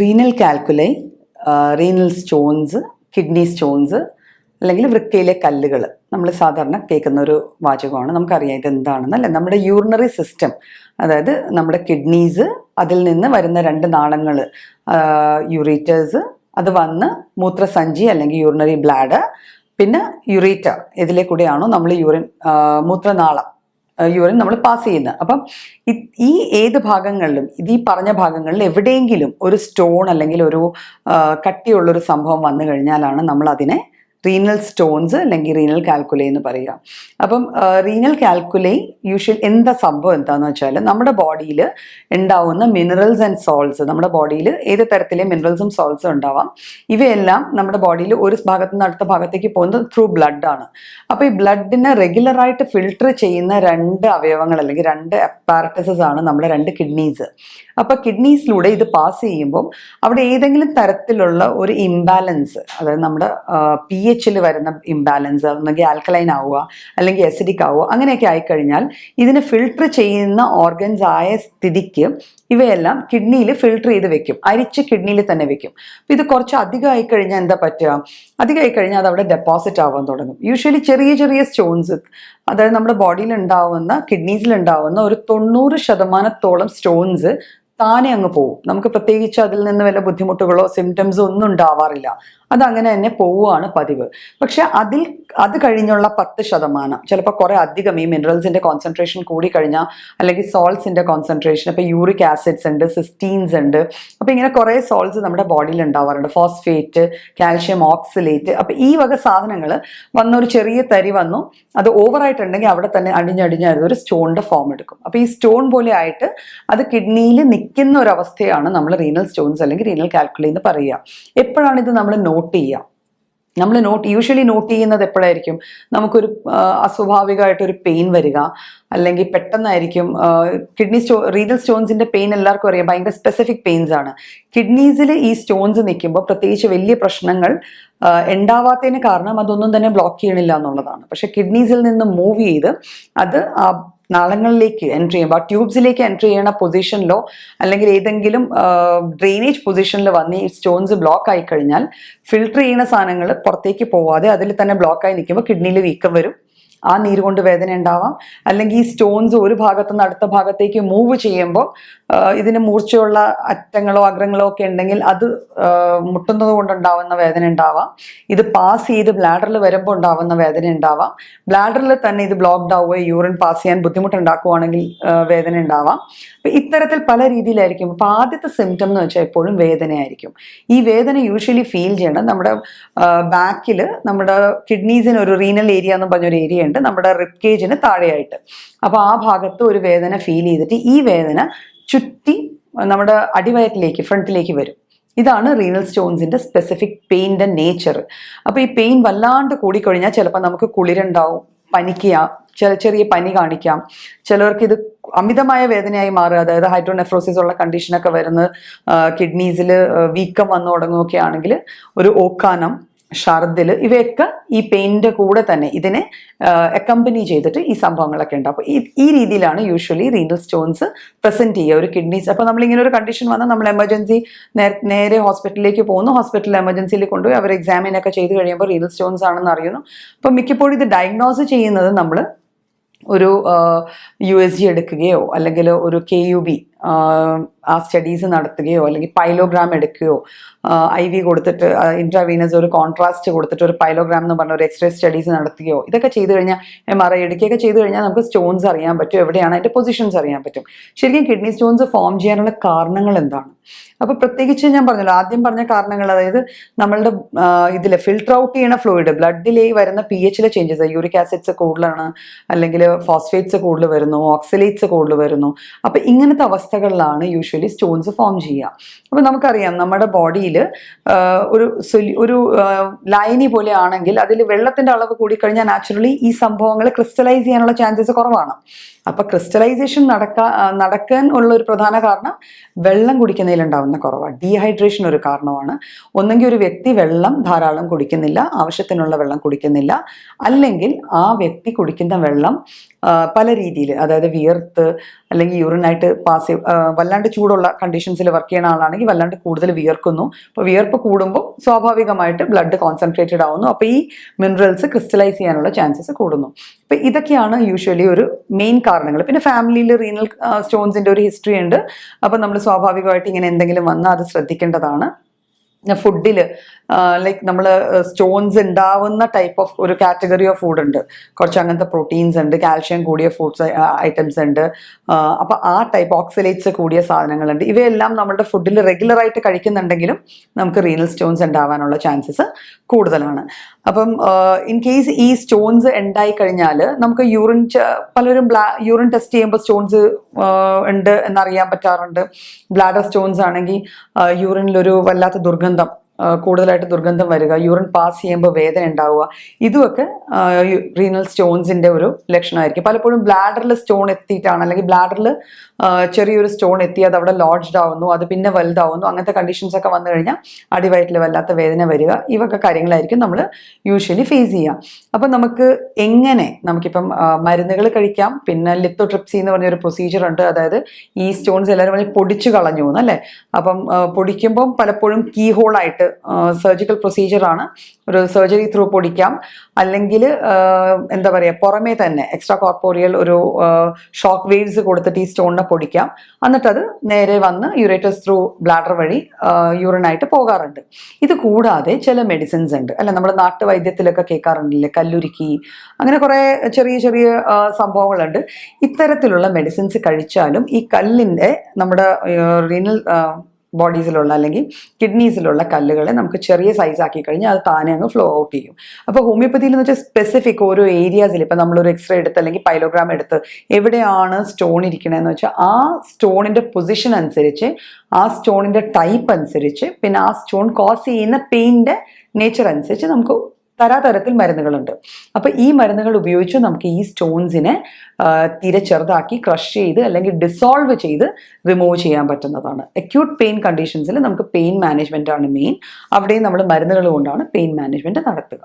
Renal calculi renal stones kidney stones അല്ലെങ്കിൽ വൃക്കയിലെ കല്ലുകൾ നമ്മൾ സാധാരണ കേൾക്കുന്ന ഒരു വാചകമാണ്. നമുക്കറിയാം ഇത് എന്താണെന്ന് അല്ലെ? നമ്മുടെ യൂറിനറി സിസ്റ്റം അതായത് നമ്മുടെ കിഡ്നീസ് അതിൽ നിന്ന് വരുന്ന രണ്ട് നാളങ്ങൾ യൂറീറ്റേഴ്സ് അത് വന്ന് മൂത്രസഞ്ചി അല്ലെങ്കിൽ യൂറിനറി ബ്ലാഡ് പിന്നെ യുറീറ്റ ഇതിലെ കൂടെയാണോ നമ്മൾ യൂറിൻ മൂത്രനാളം. യൂറിൻ നമ്മൾ പാസ് ചെയ്യുന്നത് അപ്പം ഈ ഏത് ഭാഗങ്ങളിലും ഇത് ഈ പറഞ്ഞ ഭാഗങ്ങളിൽ എവിടെയെങ്കിലും ഒരു സ്റ്റോൺ അല്ലെങ്കിൽ ഒരു കട്ടിയുള്ളൊരു സംഭവം വന്നു കഴിഞ്ഞാലാണ് നമ്മൾ അതിനെ റീനൽ സ്റ്റോൺസ് അല്ലെങ്കിൽ റീനൽ കാൽക്കുലൈ എന്ന് പറയുക അപ്പം റീനൽ കാൽക്കുലൈ യൂഷ്വൽ എന്താ സംഭവം എന്താണെന്ന് വെച്ചാൽ നമ്മുടെ ബോഡിയിൽ ഉണ്ടാവുന്ന മിനറൽസ് ആൻഡ് സോൾട്സ് നമ്മുടെ ബോഡിയിൽ ഏത് തരത്തിലെ മിനറൽസും സോൾട്സും ഉണ്ടാവാം. ഇവയെല്ലാം നമ്മുടെ ബോഡിയിൽ ഒരു ഭാഗത്തു നിന്ന് അടുത്ത ഭാഗത്തേക്ക് പോകുന്നത് ത്രൂ ബ്ലഡാണ് അപ്പോൾ ഈ ബ്ലഡിനെ റെഗുലറായിട്ട് ഫിൽട്ടർ ചെയ്യുന്ന രണ്ട് അവയവങ്ങൾ അല്ലെങ്കിൽ രണ്ട് അപ്പാരറ്റസസ് ആണ് നമ്മുടെ രണ്ട് കിഡ്നീസ് അപ്പോൾ കിഡ്നീസിലൂടെ ഇത് പാസ് ചെയ്യുമ്പോൾ അവിടെ ഏതെങ്കിലും തരത്തിലുള്ള ഒരു ഇംബാലൻസ് അതായത് നമ്മുടെ പി എച്ചിൽ വരുന്ന ഇംബാലൻസ് ഒന്നെങ്കിൽ ആൽക്കലൈൻ ആവുക അല്ലെങ്കിൽ എസിഡിക് ആവുക അങ്ങനെയൊക്കെ ആയിക്കഴിഞ്ഞാൽ ഇതിനെ ഫിൽട്ടർ ചെയ്യുന്ന ഓർഗൻസ് ആയ സ്ഥിതിക്ക് ഇവയെല്ലാം കിഡ്നിയിൽ ഫിൽട്ടർ ചെയ്ത് വെക്കും. അരിച്ച് കിഡ്നിയിൽ തന്നെ വെക്കും. അപ്പോൾ ഇത് കുറച്ച് അധികം ആയിക്കഴിഞ്ഞാൽ എന്താ പറ്റുക? അധികം ആയിക്കഴിഞ്ഞാൽ അത് അവിടെ ഡെപ്പോസിറ്റ് ആവാൻ തുടങ്ങും. യൂഷ്വലി ചെറിയ ചെറിയ സ്റ്റോൺസ് അതായത് നമ്മുടെ ബോഡിയിൽ ഉണ്ടാവുന്ന കിഡ്നീസിൽ ഉണ്ടാവുന്ന ഒരു തൊണ്ണൂറ് ശതമാനത്തോളം സ്റ്റോൺസ് താനെ അങ്ങ് പോകും നമുക്ക് പ്രത്യേകിച്ച് അതിൽ നിന്ന് വല്ല ബുദ്ധിമുട്ടുകളോ സിംറ്റംസോ ഒന്നും ഉണ്ടാവാറില്ല. അതങ്ങനെ തന്നെ പോവുകയാണ് പതിവ്. പക്ഷെ അതിൽ അത് കഴിഞ്ഞുള്ള പത്ത് ശതമാനം ചിലപ്പോൾ കുറെ അധികം ഈ മിനറൽസിന്റെ കോൺസെൻട്രേഷൻ കൂടി കഴിഞ്ഞാൽ അല്ലെങ്കിൽ സോൾട്സിന്റെ കോൺസെൻട്രേഷൻ ഇപ്പൊ യൂറിക് ആസിഡ്സ് ഉണ്ട് സിസ്റ്റീൻസ് ഉണ്ട്. അപ്പോൾ ഇങ്ങനെ കുറേ സോൾട്സ് നമ്മുടെ ബോഡിയിൽ ഉണ്ടാവാറുണ്ട്. ഫോസ്ഫേറ്റ് കാൽഷ്യം ഓക്സിലേറ്റ് അപ്പോൾ ഈ വക സാധനങ്ങൾ വന്നൊരു ചെറിയ തരി വന്നു. അത് ഓവറായിട്ടുണ്ടെങ്കിൽ അവിടെ തന്നെ അടിഞ്ഞടിഞ്ഞായിരുന്നു ഒരു സ്റ്റോണിന്റെ ഫോം എടുക്കും. അപ്പോൾ ഈ സ്റ്റോൺ പോലെ ആയിട്ട് അത് കിഡ്നിയിൽ നിൽക്കുന്ന ഒരു അവസ്ഥയാണ് നമ്മൾ റീനൽ സ്റ്റോൺസ് അല്ലെങ്കിൽ റീനൽ കാൽക്കുലി എന്ന് പറയുക. എപ്പോഴാണ് ഇത് നമ്മൾ നോട്ട് ചെയ്യുക നമ്മൾ നോട്ട് യൂഷ്വലി നോട്ട് ചെയ്യുന്നത് എപ്പോഴായിരിക്കും? നമുക്കൊരു അസ്വാഭാവികമായിട്ടൊരു പെയിൻ വരിക അല്ലെങ്കിൽ പെട്ടെന്നായിരിക്കും കിഡ്നി സ്റ്റോ റീനൽ സ്റ്റോൺസിന്റെ പെയിൻ എല്ലാവർക്കും അറിയാം ഭയങ്കര സ്പെസിഫിക് പെയിൻസ് ആണ്. കിഡ്നീസിൽ ഈ സ്റ്റോൺസ് നിൽക്കുമ്പോൾ പ്രത്യേകിച്ച് വലിയ പ്രശ്നങ്ങൾ ഉണ്ടാവാത്തതിന് കാരണം അതൊന്നും തന്നെ ബ്ലോക്ക് ചെയ്യണില്ല എന്നുള്ളതാണ്. പക്ഷേ കിഡ്നീസിൽ നിന്ന് മൂവ് ചെയ്ത് അത് നാളങ്ങളിലേക്ക് എൻട്രി ചെയ്യുമ്പോൾ ആ ട്യൂബ്സിലേക്ക് എൻട്രി ചെയ്യുന്ന പൊസിഷനിലോ അല്ലെങ്കിൽ ഏതെങ്കിലും ഡ്രെയിനേജ് പൊസിഷനിൽ വന്ന് ഈ സ്റ്റോൺസ് ബ്ലോക്ക് ആയി കഴിഞ്ഞാൽ ഫിൽട്ടർ ചെയ്യുന്ന സാധനങ്ങൾ പുറത്തേക്ക് പോവാതെ അതിൽ തന്നെ ബ്ലോക്ക് ആയി നിൽക്കുമ്പോൾ കിഡ്നിയിൽ വീക്കം വരും. ആ നീര് കൊണ്ട് വേദന ഉണ്ടാവാം. അല്ലെങ്കിൽ ഈ സ്റ്റോൺസ് ഒരു ഭാഗത്തു നിന്ന് അടുത്ത ഭാഗത്തേക്ക് മൂവ് ചെയ്യുമ്പോൾ ഇതിന് മൂർച്ചയുള്ള അറ്റങ്ങളോ അഗ്രങ്ങളോ ഒക്കെ ഉണ്ടെങ്കിൽ അത് മുട്ടുന്നത് കൊണ്ടുണ്ടാവുന്ന വേദന ഉണ്ടാവാം. ഇത് പാസ് ചെയ്ത് ബ്ലാഡറിൽ വരുമ്പോൾ ഉണ്ടാവുന്ന വേദന ഉണ്ടാവാം. ബ്ലാഡറിൽ തന്നെ ഇത് ബ്ലോക്ക്ഡ് ആവുകയോ യൂറിൻ പാസ് ചെയ്യാൻ ബുദ്ധിമുട്ടുണ്ടാക്കുവാണെങ്കിൽ വേദന ഉണ്ടാവാം. അപ്പൊ ഇത്തരത്തിൽ പല രീതിയിലായിരിക്കും. അപ്പൊ ആദ്യത്തെ സിംറ്റം എന്ന് വെച്ചാൽ എപ്പോഴും വേദനയായിരിക്കും. ഈ വേദന യൂഷ്വലി ഫീൽ ചെയ്യേണ്ടത് നമ്മുടെ ബാക്കിൽ നമ്മുടെ കിഡ്നീസിന് ഒരു റീനൽ ഏരിയ എന്ന് പറഞ്ഞൊരു ഏരിയ ഉണ്ട്. നമ്മുടെ റിപ്കേജിന് താഴെയായിട്ട്. അപ്പൊ ആ ഭാഗത്ത് ഒരു വേദന ഫീൽ ചെയ്തിട്ട് ഈ വേദന ചുറ്റി നമ്മുടെ അടിവയറ്റിലേക്ക് ഫ്രണ്ടിലേക്ക് വരും. ഇതാണ് റീനൽ സ്റ്റോൺസിന്റെ സ്പെസിഫിക് പെയിന്റെ നേച്ചർ അപ്പോൾ ഈ പെയിൻ വല്ലാണ്ട് കൂടിക്കഴിഞ്ഞാൽ ചിലപ്പോൾ നമുക്ക് കുളിരുണ്ടാവും പനിക്കുക ചില ചെറിയ പനി കാണിക്കാം. ചിലവർക്ക് ഇത് അമിതമായ വേദനയായി മാറുക അതായത് ഹൈഡ്രോനെഫ്രോസിസ് ഉള്ള കണ്ടീഷനൊക്കെ വരുന്ന കിഡ്നീസിൽ വീക്കം വന്നു തുടങ്ങുകയൊക്കെ ആണെങ്കിൽ ഒരു ഓക്കാനം ഷർദിൽ ഇവയൊക്കെ ഈ പെയിന്റെ കൂടെ തന്നെ ഇതിനെ അക്കമ്പനി ചെയ്തിട്ട് ഈ സംഭവങ്ങളൊക്കെ ഉണ്ട്. അപ്പോൾ ഈ രീതിയിലാണ് യൂഷ്വലി റീനൽ സ്റ്റോൺസ് പ്രസന്റ് ചെയ്യുക. ഒരു കിഡ്നീസ് അപ്പോൾ നമ്മളിങ്ങനെ ഒരു കണ്ടീഷൻ വന്നാൽ നമ്മൾ എമർജൻസി നേരെ ഹോസ്പിറ്റലിലേക്ക് പോകുന്നു. ഹോസ്പിറ്റലിൽ എമർജൻസിയിൽ കൊണ്ടുപോയി അവർ എക്സാമിൻ ഒക്കെ ചെയ്ത് കഴിയുമ്പോൾ റീനൽ സ്റ്റോൺസ് ആണെന്ന് അറിയുന്നു. അപ്പോൾ മിക്കപ്പോഴും ഇത് ഡയഗ്നോസ് ചെയ്യുന്നത് നമ്മൾ ഒരു യു എസ് ജി എടുക്കുകയോ അല്ലെങ്കിൽ ഒരു കെ യു ബി ആ സ്റ്റഡീസ് നടത്തുകയോ അല്ലെങ്കിൽ പൈലോഗ്രാം എടുക്കുകയോ ഐ വി കൊടുത്തിട്ട് ഇൻട്രാവീനസ് ഒരു കോൺട്രാസ്റ്റ് കൊടുത്തിട്ട് ഒരു പൈലോഗ്രാം എന്ന് പറഞ്ഞ ഒരു എക്സ്റേ സ്റ്റഡീസ് നടത്തുകയോ ഇതൊക്കെ ചെയ്തു കഴിഞ്ഞാൽ എം ആർ ഐ എടുക്കുകയൊക്കെ ചെയ്തു കഴിഞ്ഞാൽ നമുക്ക് സ്റ്റോൺസ് അറിയാൻ പറ്റും എവിടെയാണ് അതിന്റെ പൊസിഷൻസ് അറിയാൻ പറ്റും. ശരിക്കും കിഡ്നി സ്റ്റോൺസ് ഫോം ചെയ്യാനുള്ള കാരണങ്ങൾ എന്താണ്? അപ്പോൾ പ്രത്യേകിച്ച് ഞാൻ പറഞ്ഞല്ലോ ആദ്യം പറഞ്ഞ കാരണങ്ങൾ അതായത് നമ്മളുടെ ഇതിൽ ഫിൽട്ടർ ഔട്ട് ചെയ്യുന്ന ഫ്ലൂയിഡ് ബ്ലഡിലേ വരുന്ന പി എച്ചിലെ ചേഞ്ചസ് യൂറിക് ആസിഡ്സ് കൂടുതലാണ് അല്ലെങ്കിൽ ഫോസ്ഫേറ്റ്സ് കൂടുതൽ വരുന്നു ഓക്സലേറ്റ്സ് കൂടുതൽ വരുന്നു. അപ്പോൾ ഇങ്ങനത്തെ അവസ്ഥകളിലാണ് യൂഷ്വലി സ്റ്റോൺസ് ഫോം ചെയ്യുക. അപ്പോൾ നമുക്കറിയാം നമ്മുടെ ബോഡിയിൽ ഒരു ഒരു ലൈനി പോലെ ആണെങ്കിൽ അതിൽ വെള്ളത്തിന്റെ അളവ് കൂടിക്കഴിഞ്ഞാൽ നാച്ചുറലി ഈ സംഭവങ്ങൾ ക്രിസ്റ്റലൈസ് ചെയ്യാനുള്ള ചാൻസസ് കുറവാണ്. അപ്പൊ ക്രിസ്റ്റലൈസേഷൻ നടക്കാ നടക്കാൻ ഉള്ള ഒരു പ്രധാന കാരണം വെള്ളം കുടിക്കുന്നതിലുണ്ടാവുന്ന കുറവാണ് ഡീഹൈഡ്രേഷൻ ഒരു കാരണമാണ്. ഒന്നെങ്കിൽ ഒരു വ്യക്തി വെള്ളം ധാരാളം കുടിക്കുന്നില്ല ആവശ്യത്തിനുള്ള വെള്ളം കുടിക്കുന്നില്ല അല്ലെങ്കിൽ ആ വ്യക്തി കുടിക്കുന്ന വെള്ളം പല രീതിയിൽ അതായത് വിയർത്ത് അല്ലെങ്കിൽ യൂറിനായിട്ട് പാസ് വല്ലാണ്ട് ചൂടുള്ള കണ്ടീഷൻസിൽ വർക്ക് ചെയ്യുന്ന ആളാണെങ്കിൽ വല്ലാണ്ട് കൂടുതൽ വിയർക്കുന്നു. അപ്പോൾ വിയർപ്പ് കൂടുമ്പോൾ സ്വാഭാവികമായിട്ട് ബ്ലഡ് കോൺസെൻട്രേറ്റഡ് ആവുന്നു. അപ്പോൾ ഈ മിനറൽസ് ക്രിസ്റ്റലൈസ് ചെയ്യാനുള്ള ചാൻസസ് കൂടുന്നു. അപ്പോൾ ഇതൊക്കെയാണ് യൂഷ്വലി ഒരു മെയിൻ കാരണങ്ങൾ. പിന്നെ ഫാമിലിയിൽ റീനൽ സ്റ്റോൺസിന്റെ ഒരു ഹിസ്റ്ററി ഉണ്ട്. അപ്പം നമ്മൾ സ്വാഭാവികമായിട്ട് ഇങ്ങനെ എന്തെങ്കിലും വന്നാൽ അത് ശ്രദ്ധിക്കേണ്ടതാണ്. ഫുഡിൽ ലൈക്ക് നമ്മൾ സ്റ്റോൺസ് ഉണ്ടാവുന്ന ടൈപ്പ് ഓഫ് ഒരു കാറ്റഗറി ഓഫ് ഫുഡ് ഉണ്ട്. കുറച്ച് അങ്ങനത്തെ പ്രോട്ടീൻസ് ഉണ്ട് കാൽഷ്യം കൂടിയ ഫുഡ്സ് ഐറ്റംസ് ഉണ്ട്. അപ്പോൾ ആ ടൈപ്പ് ഓക്സിലേറ്റ്സ് കൂടിയ സാധനങ്ങളുണ്ട്. ഇവയെല്ലാം നമ്മുടെ ഫുഡിൽ റെഗുലറായിട്ട് കഴിക്കുന്നുണ്ടെങ്കിലും നമുക്ക് റീനൽ സ്റ്റോൺസ് ഉണ്ടാവാനുള്ള ചാൻസസ് കൂടുതലാണ്. അപ്പം ഇൻ കേസ് ഈ സ്റ്റോൺസ് ഉണ്ടായി കഴിഞ്ഞാൽ നമുക്ക് യൂറിൻ പലരും ബ്ലാ യൂറിൻ ടെസ്റ്റ് ചെയ്യുമ്പോൾ സ്റ്റോൺസ് ഉണ്ട് എന്നറിയാൻ പറ്റാറുണ്ട്. ബ്ലാഡർ സ്റ്റോൺസ് ആണെങ്കിൽ യൂറിനിലൊരു വല്ലാത്ത ദുർഗന്ധം കൂടുതലായിട്ട് ദുർഗന്ധം വരിക യൂറിൻ പാസ് ചെയ്യുമ്പോൾ വേദന ഉണ്ടാവുക ഇതുമൊക്കെ റീനൽ സ്റ്റോൺസിന്റെ ഒരു ലക്ഷണമായിരിക്കും. പലപ്പോഴും ബ്ലാഡറിൽ സ്റ്റോൺ എത്തിയിട്ടാണ് അല്ലെങ്കിൽ ബ്ലാഡറിൽ ചെറിയൊരു സ്റ്റോൺ എത്തി അത് അവിടെ ലോഡ്ജ്ഡ് ആവുന്നു അത് പിന്നെ വലുതാവുന്നു അങ്ങനത്തെ കണ്ടീഷൻസ് ഒക്കെ വന്നു കഴിഞ്ഞാൽ അടിവയറ്റിൽ വല്ലാത്ത വേദന വരിക ഇവൊക്കെ കാര്യങ്ങളായിരിക്കും നമ്മൾ യൂഷ്വലി ഫേസ് ചെയ്യുക അപ്പം നമുക്ക് എങ്ങനെ നമുക്കിപ്പം മരുന്നുകൾ കഴിക്കാം പിന്നെ ലിത്തോട്രിപ്സി എന്ന് പറഞ്ഞൊരു പ്രൊസീജിയർ ഉണ്ട് അതായത് ഈ സ്റ്റോൺസ് എല്ലാവരും പൊടിച്ചു കളഞ്ഞു എന്നല്ലേ അപ്പം പൊടിക്കുമ്പം പലപ്പോഴും കീ ഹോളായിട്ട് സർജിക്കൽ പ്രൊസീജിയർ ആണ്. ഒരു സർജറി ത്രൂ പൊടിക്കാം. അല്ലെങ്കിൽ എന്താ പറയുക പുറമേ തന്നെ എക്സ്ട്രാ കോർപ്പോറിയൽ ഒരു ഷോക്ക് വേവ്സ് കൊടുത്തിട്ട് ഈ സ്റ്റോണിനെ പൊടിക്കാം. എന്നിട്ടത് നേരെ വന്ന് യൂറേറ്റസ് ത്രൂ ബ്ലാഡർ വഴി യൂറിനായിട്ട് പോകാറുണ്ട്. ഇത് കൂടാതെ ചില മെഡിസിൻസ് ഉണ്ട്. അല്ല നമ്മൾ നാട്ടുവൈദ്യത്തിലൊക്കെ കേൾക്കാറുണ്ടല്ലേ കല്ലുരുക്കി അങ്ങനെ കുറേ ചെറിയ ചെറിയ സംഭവങ്ങളുണ്ട്. ഇത്തരത്തിലുള്ള മെഡിസിൻസ് കഴിച്ചാലും ഈ കല്ലിന്റെ നമ്മുടെ റീനൽ ബോഡീസിലുള്ള അല്ലെങ്കിൽ കിഡ്നീസിലുള്ള കല്ലുകളെ നമുക്ക് ചെറിയ സൈസ് ആക്കി കഴിഞ്ഞാൽ അത് താനെ അങ്ങ് ഫ്ലോ ഔട്ട് ചെയ്യും. അപ്പോൾ ഹോമിയോപ്പതിയിൽ എന്ന് വെച്ചാൽ സ്പെസിഫിക് ഓരോ ഏരിയാസിൽ ഇപ്പം നമ്മളൊരു എക്സ്റേ എടുത്ത് അല്ലെങ്കിൽ പൈലോഗ്രാം എടുത്ത് എവിടെയാണ് സ്റ്റോൺ ഇരിക്കണതെന്ന് വെച്ചാൽ ആ സ്റ്റോണിന്റെ പൊസിഷൻ അനുസരിച്ച് ആ സ്റ്റോണിന്റെ ടൈപ്പ് അനുസരിച്ച് പിന്നെ ആ സ്റ്റോൺ കോസ് ചെയ്യുന്ന പെയിന്റെ നേച്ചർ അനുസരിച്ച് നമുക്ക് തരാതരത്തിൽ മരുന്നുകളുണ്ട്. അപ്പോൾ ഈ മരുന്നുകൾ ഉപയോഗിച്ച് നമുക്ക് ഈ സ്റ്റോൺസിനെ തിര ചെറുതാക്കി ക്രഷ് ചെയ്ത് അല്ലെങ്കിൽ ഡിസോൾവ് ചെയ്ത് റിമൂവ് ചെയ്യാൻ പറ്റുന്നതാണ്. അക്യൂട്ട് പെയിൻ കണ്ടീഷൻസിൽ നമുക്ക് പെയിൻ മാനേജ്മെന്റ് ആണ് മെയിൻ അവിടെയും നമ്മൾ മരുന്നുകൾ കൊണ്ടാണ് പെയിൻ മാനേജ്മെന്റ് നടത്തുക.